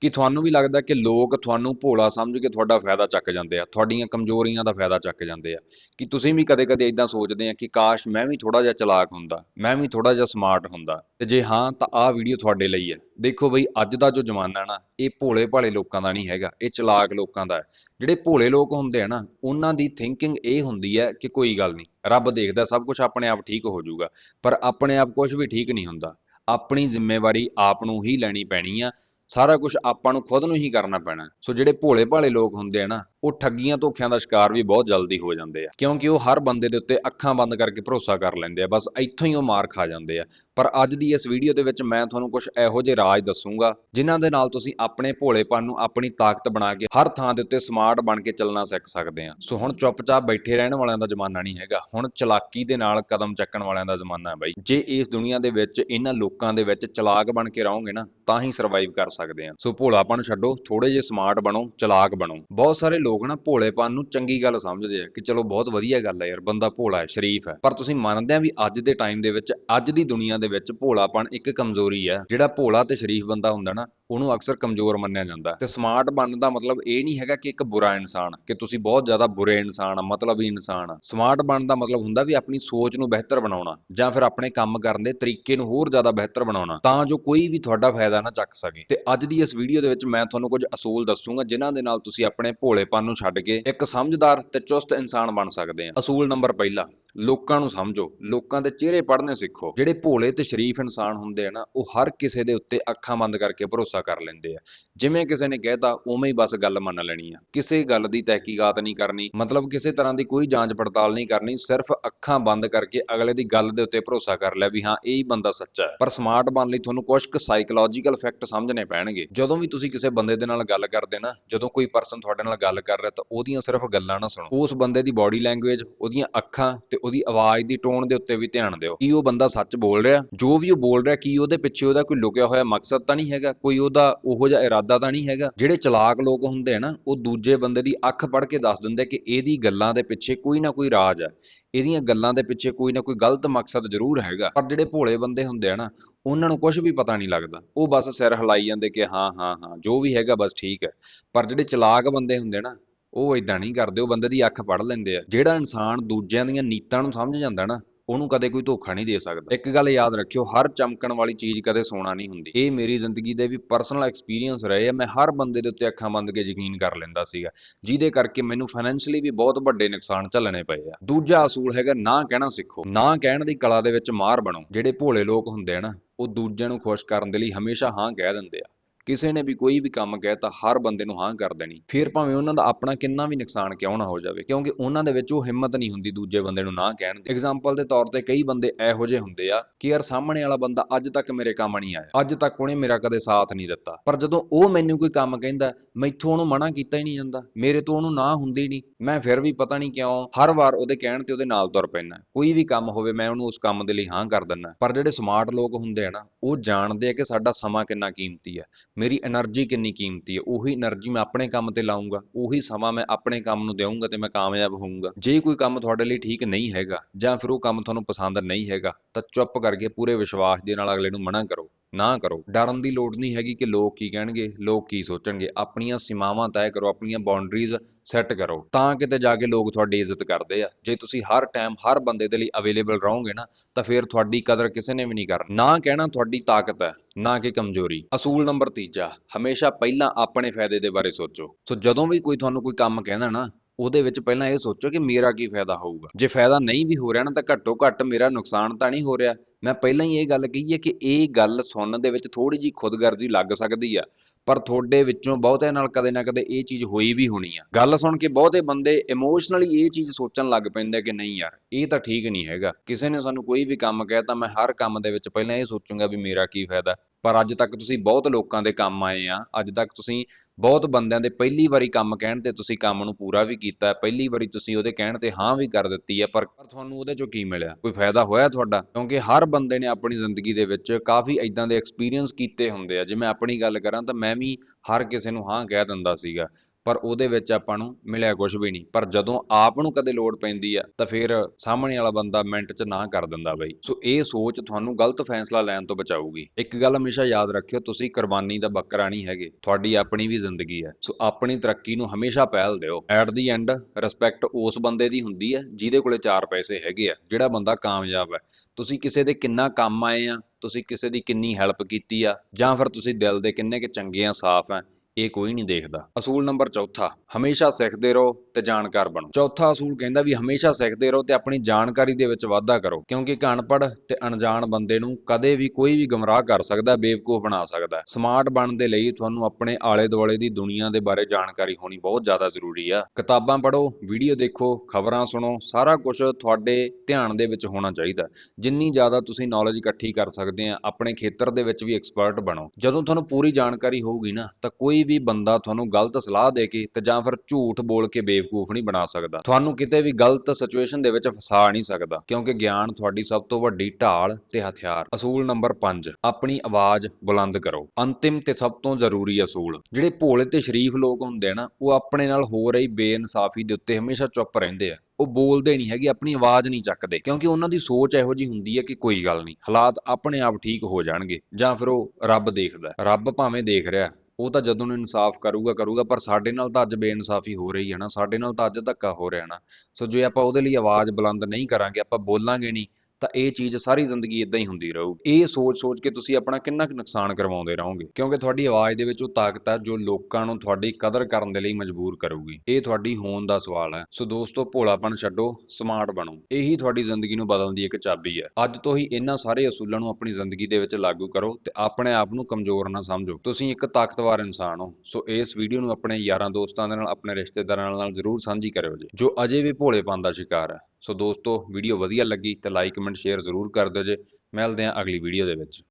ਕਿ ਤੁਹਾਨੂੰ ਵੀ ਲੱਗਦਾ ਕਿ ਲੋਕ ਤੁਹਾਨੂੰ ਭੋਲਾ ਸਮਝ ਕੇ ਤੁਹਾਡਾ ਫਾਇਦਾ ਚੱਕ ਜਾਂਦੇ ਆ, ਤੁਹਾਡੀਆਂ ਕਮਜ਼ੋਰੀਆਂ ਦਾ ਫਾਇਦਾ ਚੱਕ ਜਾਂਦੇ ਆ। ਕਿ ਤੁਸੀਂ ਵੀ ਕਦੇ-ਕਦੇ ਇਦਾਂ ਸੋਚਦੇ ਆ ਕਿ ਕਾਸ਼ ਮੈਂ ਵੀ ਥੋੜਾ ਜਿਹਾ ਚਲਾਕ ਹੁੰਦਾ, ਮੈਂ ਵੀ ਥੋੜਾ ਜਿਹਾ ਸਮਾਰਟ ਹੁੰਦਾ। ਤੇ ਜੇ ਹਾਂ, ਤਾਂ ਆਹ ਵੀਡੀਓ ਤੁਹਾਡੇ ਲਈ ਹੈ। ਦੇਖੋ ਬਈ, ਅੱਜ ਦਾ ਜੋ ਜ਼ਮਾਨਾ ਨਾ, ਇਹ ਭੋਲੇ ਭਾਲੇ ਲੋਕਾਂ ਦਾ ਨਹੀਂ ਹੈਗਾ, ਇਹ ਚਲਾਕ ਲੋਕਾਂ ਦਾ ਹੈ। ਜਿਹੜੇ ਭੋਲੇ ਲੋਕ ਹੁੰਦੇ ਆ ਨਾ, ਉਹਨਾਂ ਦੀ ਥਿੰਕਿੰਗ ਇਹ ਹੁੰਦੀ ਹੈ ਕਿ ਕੋਈ ਗੱਲ ਨਹੀਂ, ਰੱਬ ਦੇਖਦਾ ਸਭ ਕੁਝ ਆਪਣੇ ਆਪ ਠੀਕ ਹੋ ਜਾਊਗਾ, ਪਰ ਆਪਣੇ ਆਪ ਕੁਝ ਵੀ ਠੀਕ ਨਹੀਂ ਹੁੰਦਾ। ਆਪਣੀ ਜ਼ਿੰਮੇਵਾਰੀ ਆਪ ਨੂੰ ਹੀ ਲੈਣੀ ਪੈਣੀ ਆ ਸਾਰਾ ਕੁਝ ਆਪਾਂ ਨੂੰ ਖੁਦ ਨੂੰ ਹੀ ਕਰਨਾ ਪੈਣਾ। ਸੋ ਜਿਹੜੇ ਭੋਲੇ ਭਾਲੇ ਲੋਕ ਹੁੰਦੇ ਆ ਨਾ ਉਹ ਠੱਗੀਆਂ ਧੋਖਿਆਂ ਦਾ ਸ਼ਿਕਾਰ ਵੀ ਬਹੁਤ ਜਲਦੀ ਹੋ ਜਾਂਦੇ ਆ। ਕਿਉਂਕਿ ਉਹ ਹਰ ਬੰਦੇ ਦੇ ਉੱਤੇ ਅੱਖਾਂ ਬੰਦ ਕਰਕੇ ਭਰੋਸਾ ਕਰ ਲੈਂਦੇ ਆ। ਬਸ ਇੱਥੋਂ ਹੀ ਉਹ ਮਾਰ ਖਾ ਜਾਂਦੇ ਆ। ਪਰ ਅੱਜ ਦੀ ਇਸ ਵੀਡੀਓ ਦੇ ਵਿੱਚ ਮੈਂ ਤੁਹਾਨੂੰ ਕੁਝ ਇਹੋ ਜਿਹੇ ਰਾਜ ਦੱਸੂਗਾ, ਜਿਨ੍ਹਾਂ ਦੇ ਨਾਲ ਤੁਸੀਂ ਆਪਣੇ ਭੋਲੇਪਨ ਨੂੰ ਆਪਣੀ ਤਾਕਤ ਬਣਾ ਕੇ ਹਰ ਥਾਂ ਦੇ ਉੱਤੇ ਸਮਾਰਟ ਬਣ ਕੇ ਚੱਲਣਾ ਸਿੱਖ ਸਕਦੇ ਆ। ਸੋ ਹੁਣ ਚੁੱਪਚਾਪ ਬੈਠੇ ਰਹਿਣ ਵਾਲਿਆਂ ਦਾ ਜ਼ਮਾਨਾ ਨਹੀਂ ਹੈਗਾ। ਹੁਣ ਚਲਾਕੀ ਦੇ ਨਾਲ ਕਦਮ ਚੱਕਣ ਵਾਲਿਆਂ ਦਾ ਜ਼ਮਾਨਾ ਹੈ ਬਾਈ। ਜੇ ਇਸ ਦੁਨੀਆ ਦੇ ਵਿੱਚ ਇਹਨਾਂ ਲੋਕਾਂ ਦੇ ਵਿੱਚ ਚਲਾਕ ਬਣ ਕੇ ਰਹੋਗੇ ਨਾ, ਤਾਂ ਹੀ ਸਰਵਾਈਵ ਕਰ ਸਕਦੇ ਆ। ਸੋ ਭੋਲਾਪਨ ਛੱਡੋ ਥੋੜੇ ਜਿਹੇ ਸਮਾਰਟ ਬਣੋ, ਚਲਾਕ ਬਣੋ। ਬਹੁਤ ਸਾਰੇ ਲੋਕ ਨਾ ਭੋਲੇਪਨ ਨੂੰ ਚੰਗੀ ਗੱਲ ਸਮਝਦੇ ਆ ਕਿ ਚਲੋ ਬਹੁਤ ਵਧੀਆ ਗੱਲ ਹੈ ਯਾਰ, ਬੰਦਾ ਭੋਲਾ ਹੈ, ਸ਼ਰੀਫ ਹੈ। ਪਰ ਤੁਸੀਂ ਮੰਨਦੇ ਆ ਵੀ ਅੱਜ ਦੇ ਟਾਈਮ ਦੇ ਵਿੱਚ, ਅੱਜ ਦੀ ਦੁਨੀਆ ਦੇ ਵਿੱਚ ਭੋਲਾਪਨ ਇੱਕ ਕਮਜ਼ੋਰੀ ਹੈ ਜਿਹੜਾ ਭੋਲਾ ਤੇ ਸ਼ਰੀਫ ਬੰਦਾ ਹੁੰਦਾ ਨਾ ਉਹਨੂੰ ਅਕਸਰ ਕਮਜ਼ੋਰ ਮੰਨਿਆ ਜਾਂਦਾ ਤੇ ਸਮਾਰਟ ਬਣਨ ਦਾ ਮਤਲਬ ਇਹ ਨਹੀਂ ਹੈਗਾ ਕਿ ਇੱਕ ਬੁਰਾ ਇਨਸਾਨ ਕਿ ਤੁਸੀਂ ਬਹੁਤ ਜ਼ਿਆਦਾ ਬੁਰੇ ਇਨਸਾਨ ਆ, ਮਤਲਬੀ ਇਨਸਾਨ ਆ। ਸਮਾਰਟ ਬਣਨ ਦਾ ਮਤਲਬ ਹੁੰਦਾ ਵੀ ਆਪਣੀ ਸੋਚ ਨੂੰ ਬਿਹਤਰ ਬਣਾਉਣਾ, ਜਾਂ ਫਿਰ ਆਪਣੇ ਕੰਮ ਕਰਨ ਦੇ ਤਰੀਕੇ ਨੂੰ ਹੋਰ ਜ਼ਿਆਦਾ ਬਿਹਤਰ ਬਣਾਉਣਾ, ਤਾਂ ਜੋ ਕੋਈ ਵੀ ਤੁਹਾਡਾ ਫਾਇਦਾ ਨਾ ਚੱਕ ਸਕੇ। ਤੇ ਅੱਜ ਦੀ ਇਸ ਵੀਡੀਓ ਦੇ ਵਿੱਚ ਮੈਂ ਤੁਹਾਨੂੰ ਕੁਝ ਅਸੂਲ ਦੱਸੂਗਾ, ਜਿਨ੍ਹਾਂ ਦੇ ਨਾਲ ਤੁਸੀਂ ਆਪਣੇ ਭੋਲੇਪਨ ਨੂੰ ਛੱਡ ਕੇ ਇੱਕ ਸਮਝਦਾਰ ਤੇ ਚੁਸਤ ਇਨਸਾਨ ਬਣ ਸਕਦੇ ਆ। ਅਸੂਲ ਨੰਬਰ ਪਹਿਲਾ ਲੋਕਾਂ ਨੂੰ ਸਮਝੋ, ਲੋਕਾਂ ਦੇ ਚਿਹਰੇ ਪੜ੍ਹਨੇ ਸਿੱਖੋ। ਜਿਹੜੇ ਭੋਲੇ ਤੇ ਸ਼ਰੀਫ ਇਨਸਾਨ ਹੁੰਦੇ ਆ ਨਾ, ਉਹ ਹਰ ਕਿਸੇ ਦੇ ਉੱਤੇ ਅੱਖਾਂ ਬੰਦ ਕਰਕੇ ਭਰੋਸਾ ਕਰ ਲੈਂਦੇ ਆ। ਜਿਵੇਂ ਕਿਸੇ ਨੇ ਕਹਿਤਾ, ਉਵੇਂ ਹੀ ਬਸ ਗੱਲ ਮੰਨ ਲੈਣੀ ਆ। ਕਿਸੇ ਗੱਲ ਦੀ ਤਹਿਕੀਕਾਤ ਨਹੀਂ ਕਰਨੀ, ਮਤਲਬ ਕਿਸੇ ਤਰ੍ਹਾਂ ਦੀ ਕੋਈ ਜਾਂਚ ਪੜਤਾਲ ਨਹੀਂ ਕਰਨੀ, ਸਿਰਫ ਅੱਖਾਂ ਬੰਦ ਕਰਕੇ ਅਗਲੇ ਦੀ ਗੱਲ ਦੇ ਉੱਤੇ ਭਰੋਸਾ ਕਰ ਲਿਆ ਵੀ ਹਾਂ, ਇਹ ਬੰਦਾ ਸੱਚਾ ਹੈ। ਪਰ ਸਮਾਰਟ ਬਣਨ ਲਈ ਤੁਹਾਨੂੰ ਕੁਝ ਕੁ ਸਾਈਕੋਲੋਜੀਕਲ ਫੈਕਟ ਸਮਝਣੇ ਪੈਣਗੇ। ਜਦੋਂ ਵੀ ਤੁਸੀਂ ਕਿਸੇ ਬੰਦੇ ਦੇ ਨਾਲ ਗੱਲ ਕਰਦੇ ਨਾ, ਜਦੋਂ ਕੋਈ ਪਰਸਨ ਤੁਹਾਡੇ ਨਾਲ ਗੱਲ ਕਰ ਰਿਹਾ, ਤਾਂ ਉਹਦੀਆਂ ਸਿਰਫ ਗੱਲਾਂ ਨਾ ਸੁਣੋ। ਉਸ ਬੰਦੇ ਦੀ ਬਾਡੀ ਲੈਂਗੁਏਜ ਉਹਦੀਆਂ ਅੱਖਾਂ ਤੇ ਉਹਦੀ ਆਵਾਜ਼ ਦੀ ਟੋਨ ਦੇ ਉੱਤੇ ਵੀ ਧਿਆਨ ਦਿਓ। ਕੀ ਉਹ ਬੰਦਾ ਸੱਚ ਬੋਲ ਰਿਹਾ? ਜੋ ਵੀ ਉਹ ਬੋਲ ਰਿਹਾ, ਕੀ ਉਹਦੇ ਪਿੱਛੇ ਉਹਦਾ ਕੋਈ ਲੁਕਿਆ ਹੋਇਆ ਮਕਸਦ ਤਾਂ ਨਹੀਂ ਹੈਗਾ? ਕੋਈ ਉਹਦਾ ਉਹੋ ਜਿਹਾ ਇਰਾਦਾ ਤਾਂ ਨਹੀਂ ਹੈਗਾ? ਜਿਹੜੇ ਚਲਾਕ ਲੋਕ ਹੁੰਦੇ ਆ ਨਾ, ਉਹ ਦੂਜੇ ਬੰਦੇ ਦੀ ਅੱਖ ਪੜ੍ਹ ਕੇ ਦੱਸ ਦਿੰਦੇ ਕਿ ਇਹਦੀ ਗੱਲਾਂ ਦੇ ਪਿੱਛੇ ਕੋਈ ਨਾ ਕੋਈ ਰਾਜ ਹੈ ਇਹਦੀਆਂ ਗੱਲਾਂ ਦੇ ਪਿੱਛੇ ਕੋਈ ਨਾ ਕੋਈ ਗਲਤ ਮਕਸਦ ਜ਼ਰੂਰ ਹੈਗਾ। ਪਰ ਜਿਹੜੇ ਭੋਲੇ ਬੰਦੇ ਹੁੰਦੇ ਆ ਨਾ, ਉਹਨਾਂ ਨੂੰ ਕੁਝ ਵੀ ਪਤਾ ਨਹੀਂ ਲੱਗਦਾ। ਉਹ ਬਸ ਸਿਰ ਹਿਲਾਈ ਜਾਂਦੇ ਕਿ ਹਾਂ ਹਾਂ ਹਾਂ, ਜੋ ਵੀ ਹੈਗਾ ਬਸ ਠੀਕ ਹੈ। ਪਰ ਜਿਹੜੇ ਚਲਾਕ ਬੰਦੇ ਹੁੰਦੇ ਨਾ ਉਹ ਇਦਾਂ ਨਹੀਂ ਕਰਦੇ, ਉਹ ਬੰਦੇ ਦੀ ਅੱਖ ਪੜ੍ਹ ਲੈਂਦੇ ਆ। ਜਿਹੜਾ ਇਨਸਾਨ ਦੂਜਿਆਂ ਦੀਆਂ ਨੀਤਾਂ ਨੂੰ ਸਮਝ ਜਾਂਦਾ ਨਾ, ਉਹਨੂੰ ਕਦੇ ਕੋਈ ਧੋਖਾ ਨਹੀਂ ਦੇ ਸਕਦਾ। ਇੱਕ ਗੱਲ ਯਾਦ ਰੱਖਿਓ, ਹਰ ਚਮਕਣ ਵਾਲੀ ਚੀਜ਼ ਕਦੇ ਸੋਨਾ ਨਹੀਂ ਹੁੰਦੀ। ਇਹ ਮੇਰੀ ਜ਼ਿੰਦਗੀ ਦੇ ਵੀ ਪਰਸਨਲ ਐਕਸਪੀਰੀਅੰਸ ਰਹੇ ਆ, ਮੈਂ ਹਰ ਬੰਦੇ ਦੇ ਉੱਤੇ ਅੱਖਾਂ ਬੰਦ ਕੇ ਯਕੀਨ ਕਰ ਲੈਂਦਾ ਸੀਗਾ। ਜਿਹਦੇ ਕਰਕੇ ਮੈਨੂੰ ਫਾਈਨੈਂਸ਼ਲੀ ਵੀ ਬਹੁਤ ਵੱਡੇ ਨੁਕਸਾਨ ਝੱਲਣੇ ਪਏ ਆ। ਦੂਜਾ ਅਸੂਲ ਹੈਗਾ, ਨਾ ਕਹਿਣਾ ਸਿੱਖੋ। ਨਾ ਕਹਿਣ ਦੀ ਕਲਾ ਦੇ ਵਿੱਚ ਮਾਰ ਬਣੋ। ਜਿਹੜੇ ਭੋਲੇ ਲੋਕ ਹੁੰਦੇ ਆ ਨਾ, ਉਹ ਦੂਜਿਆਂ ਨੂੰ ਖੁਸ਼ ਕਰਨ ਦੇ ਲਈ ਹਮੇਸ਼ਾ ਹਾਂ ਕਹਿ ਦਿੰਦੇ ਆ। ਕਿਸੇ ਨੇ ਵੀ ਕੋਈ ਵੀ ਕੰਮ ਕਹਿਤਾ ਹਰ ਬੰਦੇ ਨੂੰ ਹਾਂ ਕਰ ਦੇਣੀ। ਫਿਰ ਭਾਵੇਂ ਉਹਨਾਂ ਦਾ ਆਪਣਾ ਕਿੰਨਾ ਵੀ ਨੁਕਸਾਨ ਕਿਉਂ ਨਾ ਹੋ ਜਾਵੇ, ਕਿਉਂਕਿ ਉਹਨਾਂ ਦੇ ਵਿੱਚ ਉਹ ਹਿੰਮਤ ਨਹੀਂ ਹੁੰਦੀ ਦੂਜੇ ਬੰਦੇ ਨੂੰ ਨਾ ਕਹਿਣ ਦੀ। ਐਗਜ਼ਾਮਪਲ ਦੇ ਤੌਰ ਤੇ ਕਈ ਬੰਦੇ ਇਹੋ ਜਿਹੇ ਹੁੰਦੇ ਆ ਕਿ ਯਾਰ ਸਾਹਮਣੇ ਵਾਲਾ ਬੰਦਾ ਅੱਜ ਤੱਕ ਮੇਰੇ ਕੰਮ ਨਹੀਂ ਆਇਆ, ਅੱਜ ਤੱਕ ਉਹਨੇ ਮੇਰਾ ਕਦੇ ਸਾਥ ਨਹੀਂ ਦਿੱਤਾ। ਪਰ ਜਦੋਂ ਉਹ ਮੈਨੂੰ ਕੋਈ ਕੰਮ ਕਹਿੰਦਾ, ਮੈਥੋਂ ਉਹਨੂੰ ਮਨਾ ਕੀਤਾ ਹੀ ਨਹੀਂ ਜਾਂਦਾ, ਮੇਰੇ ਤੋਂ ਉਹਨੂੰ ਨਾ ਹੁੰਦੀ ਨਹੀਂ, ਮੈਂ ਫਿਰ ਵੀ ਪਤਾ ਨਹੀਂ ਕਿਉਂ ਹਰ ਵਾਰ ਉਹਦੇ ਕਹਿਣ ਤੇ ਉਹਦੇ ਨਾਲ ਤੁਰ ਪੈਣਾ ਕੋਈ ਵੀ ਕੰਮ ਹੋਵੇ, ਮੈਂ ਉਹਨੂੰ ਉਸ ਕੰਮ ਦੇ ਲਈ ਹਾਂ ਕਰ ਦਿੰਦਾ। ਪਰ ਜਿਹੜੇ ਸਮਾਰਟ ਲੋਕ ਹੁੰਦੇ ਆ ਨਾ, ਉਹ ਜਾਣਦੇ ਆ ਕਿ ਸਾਡਾ ਸਮਾਂ ਕਿੰਨਾ ਕੀਮਤੀ ਹੈ ਮੇਰੀ એનર્ਜੀ ਕਿੰਨੀ ਕੀਮਤੀ ਹੈ, ਉਹੀ એનર્ਜੀ ਮੈਂ ਆਪਣੇ ਕੰਮ ਤੇ ਲਾਉਂਗਾ ਉਹੀ ਸਮਾਂ ਮੈਂ ਆਪਣੇ ਕੰਮ ਨੂੰ ਦੇਵਾਂਗਾ ਤੇ ਮੈਂ ਕਾਮਯਾਬ ਹੋਊਂਗਾ। ਜੇ ਕੋਈ ਕੰਮ ਤੁਹਾਡੇ ਲਈ ਠੀਕ ਨਹੀਂ ਹੈਗਾ ਜਾਂ ਫਿਰ ਉਹ ਕੰਮ ਤੁਹਾਨੂੰ ਪਸੰਦ ਨਹੀਂ ਹੈਗਾ, ਤਾਂ ਚੁੱਪ ਕਰਕੇ ਪੂਰੇ ਵਿਸ਼ਵਾਸ ਦੇ ਨਾਲ ਅਗਲੇ ਨੂੰ ਮਨਾ ਕਰੋ। ਨਾ ਕਰੋ। ਡਰਨ ਦੀ ਲੋੜ ਨਹੀਂ ਹੈਗੀ ਕਿ ਲੋਕ ਕੀ ਕਹਿਣਗੇ, ਲੋਕ ਕੀ ਸੋਚਣਗੇ। ਆਪਣੀਆਂ ਸੀਮਾਵਾਂ ਤੈਅ ਕਰੋ, ਆਪਣੀਆਂ ਬਾਉਂਡਰੀਜ਼ ਸੈੱਟ ਕਰੋ। ਤਾਂ ਕਿਤੇ ਜਾ ਕੇ ਲੋਕ ਤੁਹਾਡੀ ਇੱਜ਼ਤ ਕਰਦੇ ਆ। ਜੇ ਤੁਸੀਂ ਹਰ ਟਾਈਮ ਹਰ ਬੰਦੇ ਦੇ ਲਈ ਅਵੇਲੇਬਲ ਰਹੋਗੇ ਨਾ, ਤਾਂ ਫਿਰ ਤੁਹਾਡੀ ਕਦਰ ਕਿਸੇ ਨੇ ਵੀ ਨਹੀਂ ਕਰਨੀ। ਨਾ ਕਹਿਣਾ ਤੁਹਾਡੀ ਤਾਕਤ ਹੈ, ਨਾ ਕਿ ਕਮਜ਼ੋਰੀ। ਅਸੂਲ ਨੰਬਰ ਤੀਜਾ, ਹਮੇਸ਼ਾ ਪਹਿਲਾਂ ਆਪਣੇ ਫਾਇਦੇ ਦੇ ਬਾਰੇ ਸੋਚੋ। ਸੋ ਜਦੋਂ ਵੀ ਕੋਈ ਤੁਹਾਨੂੰ ਕੋਈ ਕੰਮ ਕਹਿੰਦਾ ਨਾ ਉਹਦੇ ਵਿੱਚ ਪਹਿਲਾਂ ਇਹ ਸੋਚੋ ਕਿ ਮੇਰਾ ਕੀ ਫਾਇਦਾ ਹੋਊਗਾ। ਜੇ ਫਾਇਦਾ ਨਹੀਂ ਵੀ ਹੋ ਰਿਹਾ ਨਾ ਤਾਂ ਘੱਟੋ ਘੱਟ ਮੇਰਾ ਨੁਕਸਾਨ ਤਾਂ ਨਹੀਂ ਹੋ ਰਿਹਾ। ਮੈਂ ਪਹਿਲਾਂ ਹੀ ਇਹ ਗੱਲ ਕਹੀ ਹੈ ਕਿ ਇਹ ਗੱਲ ਸੁਣਨ ਦੇ ਵਿੱਚ ਥੋੜੀ ਜੀ ਖੁਦਗਰਜ਼ੀ ਲੱਗ ਸਕਦੀ ਆ, ਪਰ ਤੁਹਾਡੇ ਵਿੱਚੋਂ ਬਹੁਤਿਆਂ ਨਾਲ ਕਦੇ ਨਾ ਕਦੇ ਇਹ ਚੀਜ਼ ਹੋਈ ਵੀ ਹੋਣੀ ਆ। ਗੱਲ ਸੁਣ ਕੇ ਬਹੁਤੇ ਬੰਦੇ ਇਮੋਸ਼ਨਲੀ ਇਹ ਚੀਜ਼ ਸੋਚਣ ਲੱਗ ਪੈਂਦੇ ਕਿ ਨਹੀਂ ਯਾਰ, ਇਹ ਤਾਂ ਠੀਕ ਨਹੀਂ ਹੈਗਾ। ਕਿਸੇ ਨੇ ਸਾਨੂੰ ਕੋਈ ਵੀ ਕੰਮ ਕਹਿ ਤਾਂ, ਮੈਂ ਹਰ ਕੰਮ ਦੇ ਵਿੱਚ ਪਹਿਲਾਂ ਇਹ ਸੋਚੂੰਗਾ ਵੀ ਮੇਰਾ ਕੀ ਫਾਇਦਾ। ਪਰ ਅੱਜ ਤੱਕ ਤੁਸੀਂ ਬਹੁਤ ਲੋਕਾਂ ਦੇ ਕੰਮ ਆਏ ਆ, ਅੱਜ ਤੱਕ ਤੁਸੀਂ ਬਹੁਤ ਬੰਦਿਆਂ ਦੇ ਪਹਿਲੀ ਵਾਰੀ ਕੰਮ ਕਹਿਣ ਤੇ ਤੁਸੀਂ ਕੰਮ ਨੂੰ ਪੂਰਾ ਵੀ ਕੀਤਾ, ਪਹਿਲੀ ਵਾਰੀ ਤੁਸੀਂ ਉਹਦੇ ਕਹਿਣ ਤੇ ਹਾਂ ਵੀ ਕਰ ਦਿੱਤੀ ਹੈ, ਪਰ ਪਰ ਤੁਹਾਨੂੰ ਉਹਦੇ ਚੋਂ ਕੀ ਮਿਲਿਆ? ਕੋਈ ਫਾਇਦਾ ਹੋਇਆ ਤੁਹਾਡਾ? ਕਿਉਂਕਿ ਹਰ ਬੰਦੇ ਨੇ ਆਪਣੀ ਜ਼ਿੰਦਗੀ ਦੇ ਵਿੱਚ ਕਾਫੀ ਇਦਾਂ ਦੇ ਐਕਸਪੀਰੀਅੰਸ ਕੀਤੇ ਹੁੰਦੇ ਆ। ਜੇ ਮੈਂ ਆਪਣੀ ਗੱਲ ਕਰਾਂ ਤਾਂ ਮੈਂ ਵੀ ਹਰ ਕਿਸੇ ਨੂੰ ਹਾਂ ਕਹਿ ਦਿੰਦਾ ਸੀਗਾ, ਪਰ ਉਹਦੇ ਵਿੱਚ ਆਪਾਂ ਨੂੰ ਮਿਲਿਆ ਕੁਝ ਵੀ ਨਹੀਂ। ਪਰ ਜਦੋਂ ਆਪ ਨੂੰ ਕਦੇ ਲੋੜ ਪੈਂਦੀ ਆ, ਤਾਂ ਫਿਰ ਸਾਹਮਣੇ ਵਾਲਾ ਬੰਦਾ ਮਿੰਟ 'ਚ ਨਾ ਕਰ ਦਿੰਦਾ ਬਈ। ਸੋ ਇਹ ਸੋਚ ਤੁਹਾਨੂੰ ਗਲਤ ਫੈਸਲਾ ਲੈਣ ਤੋਂ ਬਚਾਊਗੀ। ਇੱਕ ਗੱਲ ਹਮੇਸ਼ਾ ਯਾਦ ਰੱਖਿਓ, ਤੁਸੀਂ ਕੁਰਬਾਨੀ ਦਾ ਬੱਕਰਾ ਨਹੀਂ ਹੈਗੇ। ਤੁਹਾਡੀ ਆਪਣੀ ਵੀ ਜ਼ਿੰਦਗੀ ਹੈ। ਸੋ ਆਪਣੀ ਤਰੱਕੀ ਨੂੰ ਹਮੇਸ਼ਾ ਪਹਿਲ ਦਿਓ। ਐਟ ਦੀ ਐਂਡ ਰਿਸਪੈਕਟ ਉਸ ਬੰਦੇ ਦੀ ਹੁੰਦੀ ਹੈ, ਜਿਹਦੇ ਕੋਲੇ ਚਾਰ ਪੈਸੇ ਹੈਗੇ ਆ, ਜਿਹੜਾ ਬੰਦਾ ਕਾਮਯਾਬ ਹੈ। ਤੁਸੀਂ ਕਿਸੇ ਦੇ ਕਿੰਨਾ ਕੰਮ ਆਏ ਆ, ਤੁਸੀਂ ਕਿਸੇ ਦੀ ਕਿੰਨੀ ਹੈਲਪ ਕੀਤੀ ਆ, ਜਾਂ ਫਿਰ ਤੁਸੀਂ ਦਿਲ ਦੇ ਕਿੰਨੇ ਕਿ ਚੰਗੇ ਆ, ਸਾਫ਼ ਆ ਇਹ ਕੋਈ ਨਹੀਂ ਦੇਖਦਾ। ਅਸੂਲ ਨੰਬਰ ਚੌਥਾ, ਹਮੇਸ਼ਾ ਸਿੱਖਦੇ ਰਹੋ ਤੇ ਜਾਣਕਾਰ ਬਣੋ। ਚੌਥਾ ਅਸੂਲ ਕਹਿੰਦਾ ਵੀ ਹਮੇਸ਼ਾ ਸਿੱਖਦੇ ਰਹੋ ਤੇ ਆਪਣੀ ਜਾਣਕਾਰੀ ਦੇ ਵਿੱਚ ਵਾਧਾ ਕਰੋ, ਕਿਉਂਕਿ ਇੱਕ ਅਨਪੜ੍ਹ ਤੇ ਅਣਜਾਣ ਬੰਦੇ ਨੂੰ ਕਦੇ ਵੀ ਕੋਈ ਵੀ ਗਮਰਾਹ ਕਰ ਸਕਦਾ, ਬੇਵਕੂਫ ਬਣਾ ਸਕਦਾ। ਸਮਾਰਟ ਬਣਨ ਦੇ ਲਈ ਤੁਹਾਨੂੰ ਆਪਣੇ ਆਲੇ ਦੁਆਲੇ ਦੀ ਦੁਨੀਆ ਦੇ ਬਾਰੇ ਜਾਣਕਾਰੀ ਹੋਣੀ ਬਹੁਤ ਜ਼ਿਆਦਾ ਜ਼ਰੂਰੀ ਆ। ਕਿਤਾਬਾਂ ਪੜ੍ਹੋ, ਵੀਡੀਓ ਦੇਖੋ, ਖਬਰਾਂ ਸੁਣੋ, ਸਾਰਾ ਕੁਝ ਤੁਹਾਡੇ ਧਿਆਨ ਦੇ ਵਿੱਚ ਹੋਣਾ ਚਾਹੀਦਾ। ਜਿੰਨੀ ਜ਼ਿਆਦਾ ਤੁਸੀਂ ਨੌਲੇਜ ਇਕੱਠੀ ਕਰ ਸਕਦੇ ਆ, ਆਪਣੇ ਖੇਤਰ ਦੇ ਵਿੱਚ ਵੀ ਐਕਸਪਰਟ ਬਣੋ। ਜਦੋਂ ਤੁਹਾਨੂੰ ਪੂਰੀ ਜਾਣਕਾਰੀ ਹੋਊਗੀ ਨਾ, ਤਾਂ ਕੋਈ ਵੀ ਬੰਦਾ ਤੁਹਾਨੂੰ ਗਲਤ ਸਲਾਹ ਦੇ ਕੇ ਤੇ ਜਾਂ ਫਿਰ ਝੂਠ ਬੋਲ ਕੇ ਬੇਵਕੂਫ ਨਹੀਂ ਬਣਾ ਸਕਦਾ। ਤੁਹਾਨੂੰ ਕਿਤੇ ਵੀ ਗਲਤ ਸਿਚੁਏਸ਼ਨ ਦੇ ਵਿੱਚ ਫਸਾ ਨਹੀਂ ਸਕਦਾ, ਕਿਉਂਕਿ ਗਿਆਨ ਤੁਹਾਡੀ ਸਭ ਤੋਂ ਵੱਡੀ ਢਾਲ ਤੇ ਹਥਿਆਰ। ਅਸੂਲ ਨੰਬਰ 5 ਆਪਣੀ ਆਵਾਜ਼ ਬੁਲੰਦ ਕਰੋ। ਅੰਤਿਮ ਤੇ ਸਭ ਤੋਂ ਜ਼ਰੂਰੀ ਅਸੂਲ, ਜਿਹੜੇ ਭੋਲੇ ਤੇ ਸ਼ਰੀਫ ਲੋਕ ਹੁੰਦੇ ਨਾ, ਉਹ ਆਪਣੇ ਨਾਲ ਹੋ ਰਹੀ ਬੇਇਨਸਾਫੀ ਦੇ ਉੱਤੇ ਹਮੇਸ਼ਾ ਚੁੱਪ ਰਹਿੰਦੇ ਆ। ਉਹ ਬੋਲਦੇ ਨਹੀਂ ਹੈਗੇ, ਆਪਣੀ ਆਵਾਜ਼ ਨਹੀਂ ਚੱਕਦੇ, ਕਿਉਂਕਿ ਉਹਨਾਂ ਦੀ ਸੋਚ ਇਹੋ ਜੀ ਹੁੰਦੀ ਹੈ ਕਿ ਕੋਈ ਗੱਲ ਨਹੀਂ। ਹਾਲਾਤ ਆਪਣੇ ਆਪ ਠੀਕ ਹੋ ਜਾਣਗੇ, ਜਾਂ ਫਿਰ ਉਹ ਰੱਬ ਦੇਖਦਾ ਰੱਬ ਭਾਵੇਂ ਦੇਖ ਰਿਹਾ ਉਹ ਤਾਂ ਜਦੋਂ ਨੂੰ ਇਨਸਾਫ ਕਰੂਗਾ ਕਰੂਗਾ, ਪਰ ਸਾਡੇ ਨਾਲ ਤਾਂ ਅੱਜ ਬੇਇਨਸਾਫੀ ਹੋ ਰਹੀ ਹੈ ਨਾ, ਸਾਡੇ ਨਾਲ ਤਾਂ ਅੱਜ ਧੱਕਾ ਹੋ ਰਿਹਾ ਨਾ। ਸੋ ਜੇ ਆਪਾਂ ਉਹਦੇ ਲਈ ਆਵਾਜ਼ ਬੁਲੰਦ ਨਹੀਂ ਕਰਾਂਗੇ, ਆਪਾਂ ਬੋਲਾਂਗੇ ਨਹੀਂ ਤਾਂ ਇਹ ਚੀਜ਼ ਸਾਰੀ ਜ਼ਿੰਦਗੀ ਇਦਾਂ ਹੀ ਹੁੰਦੀ ਰਹੂਗੀ। ਇਹ ਸੋਚ-ਸੋਚ ਕੇ ਤੁਸੀਂ ਆਪਣਾ ਕਿੰਨਾ ਕੁ ਨੁਕਸਾਨ ਕਰਵਾਉਂਦੇ ਰਹੋਗੇ? ਕਿਉਂਕਿ ਤੁਹਾਡੀ ਆਵਾਜ਼ ਦੇ ਵਿੱਚ ਉਹ ਤਾਕਤ ਹੈ ਜੋ ਲੋਕਾਂ ਨੂੰ ਤੁਹਾਡੀ ਕਦਰ ਕਰਨ ਦੇ ਲਈ ਮਜਬੂਰ ਕਰੂਗੀ। ਇਹ ਤੁਹਾਡੀ ਹੋਣ ਦਾ ਸਵਾਲ ਹੈ। ਸੋ ਦੋਸਤੋ ਭੋਲਾਪਨ ਛੱਡੋ, ਸਮਾਰਟ ਬਣੋ। ਇਹੀ ਤੁਹਾਡੀ ਜ਼ਿੰਦਗੀ ਨੂੰ ਬਦਲਣ ਦੀ ਇੱਕ ਚਾਬੀ ਹੈ। ਅੱਜ ਤੋਂ ਹੀ ਇਹਨਾਂ ਸਾਰੇ ਅਸੂਲਾਂ ਨੂੰ ਆਪਣੀ ਜ਼ਿੰਦਗੀ ਦੇ ਵਿੱਚ ਲਾਗੂ ਕਰੋ ਤੇ ਆਪਣੇ ਆਪ ਨੂੰ ਕਮਜ਼ੋਰ ਨਾ ਸਮਝੋ। ਤੁਸੀਂ ਇੱਕ ਤਾਕਤਵਰ ਇਨਸਾਨ ਹੋ। ਸੋ ਇਸ ਵੀਡੀਓ ਨੂੰ ਆਪਣੇ ਯਾਰਾਂ ਦੋਸਤਾਂ ਦੇ ਨਾਲ, ਆਪਣੇ ਰਿਸ਼ਤੇਦਾਰਾਂ ਨਾਲ ਜ਼ਰੂਰ ਸਾਂਝੀ ਕਰਿਓ ਜੀ, ਜੋ ਅਜੇ ਵੀ ਭੋਲੇਪਨ ਦਾ ਸ਼ਿਕਾਰ ਹੈ। ਸੋ ਦੋਸਤੋ ਵੀਡੀਓ ਵਧੀਆ ਲੱਗੀ ਤਾਂ ਲਾਈਕ ਕਮੈਂਟ ਸ਼ੇਅਰ ਜ਼ਰੂਰ ਕਰ ਦਿਓ ਜੇ। ਮਿਲਦੇ ਹਾਂ ਅਗਲੀ ਵੀਡੀਓ ਦੇ ਵਿੱਚ।